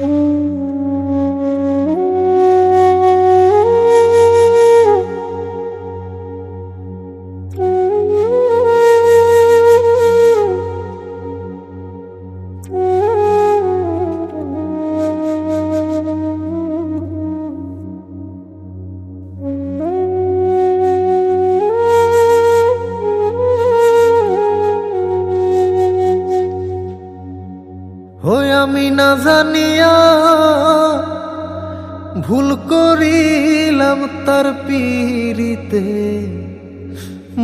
Música না জানিয়া ভুল করিলাম তার পীড়িতে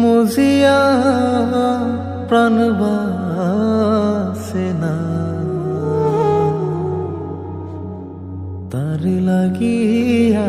মজিয়া প্রাণ না। তার লাগিয়া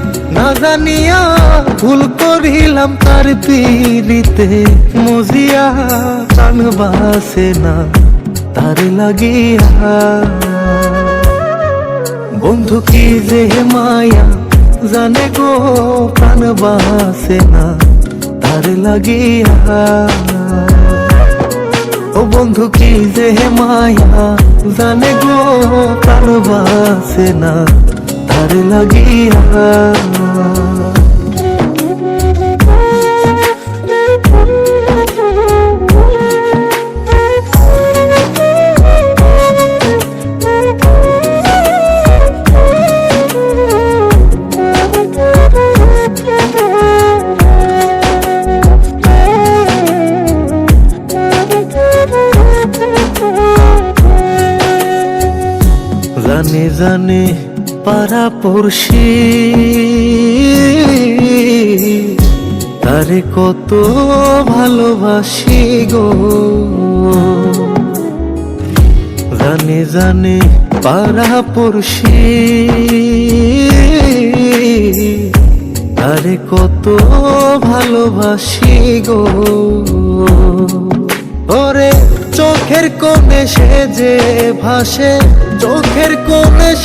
না জানিয়া ভুল করিলাম তার পীড়িতে। মজিয়া প্রাণ বাসে না তার লাগিয়া। বন্ধু কি যে মায়া জানে গো, প্রাণ বাসে না তার লাগিয়া। ও বন্ধু কি যে মায়া জানে গো, প্রাণ বাসে না তার লাগিয়া জানে জানে পাড়া পড়শি। তারে কত ভালোবাসি গো। জানে জানে পাড়া পড়শি। তারে কত ভালোবাসি গো। ওরে চোখের কোণে সে যে ভাসে, চোখের কোণে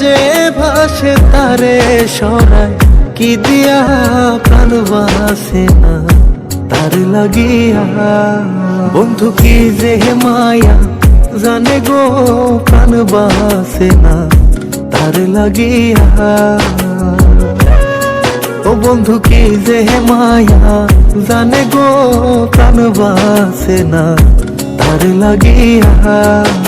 যে ভাসে তারে সরায়, কি দিয়া প্রাণ না? তার লাগিয়া, বন্ধু কি যে মায়া, জানে গো প্রাণ বাসে না? তার লাগিয়া। ও বন্ধু কি যে মায়া, জানে গো প্রাণ বাসে না? তার লাগিয়া।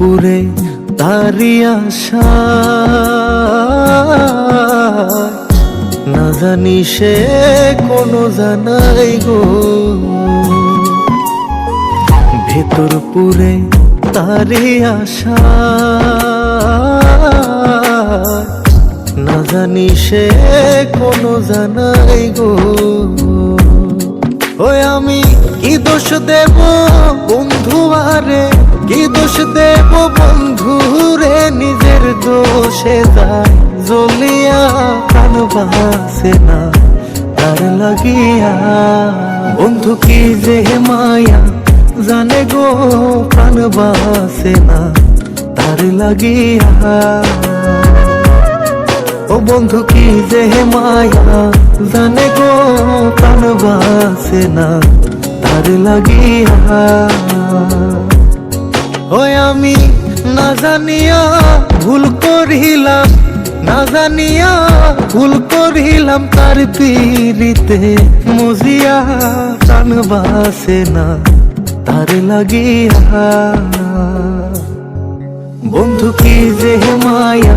পুরে তারি আশা। না জানি সে কোনো জানাই গো। ভেতর পুরে তারি আশা। না জানি সে কোনো জানাই গো। আমি কি দোষ দেব বন্ধু আরে? কি দোষ দেব বন্ধু রে? নিজের দোষে যায় জ্বলিয়া প্রাণ না, তার লাগিয়া। বন্ধু কি যে মায়া জানে গো, প্রাণ না, তার লাগিয়া। ও বন্ধু, কি যে মায়া, জানে গো, প্রাণ বাসে না, তার লাগিয়া। ওই আমি না জানিয়া ভুল করিলাম, না জানিয়া ভুল করিলাম, তার পীড়িতে মুজিয়া প্রাণ বাসে না, তার লাগিয়া। বন্ধু, কি যে মায়া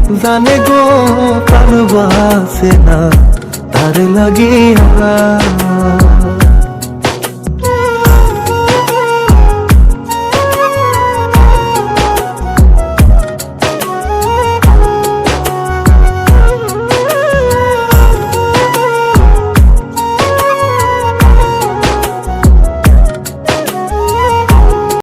জানে গো কারও বাসে না তার লাগিয়া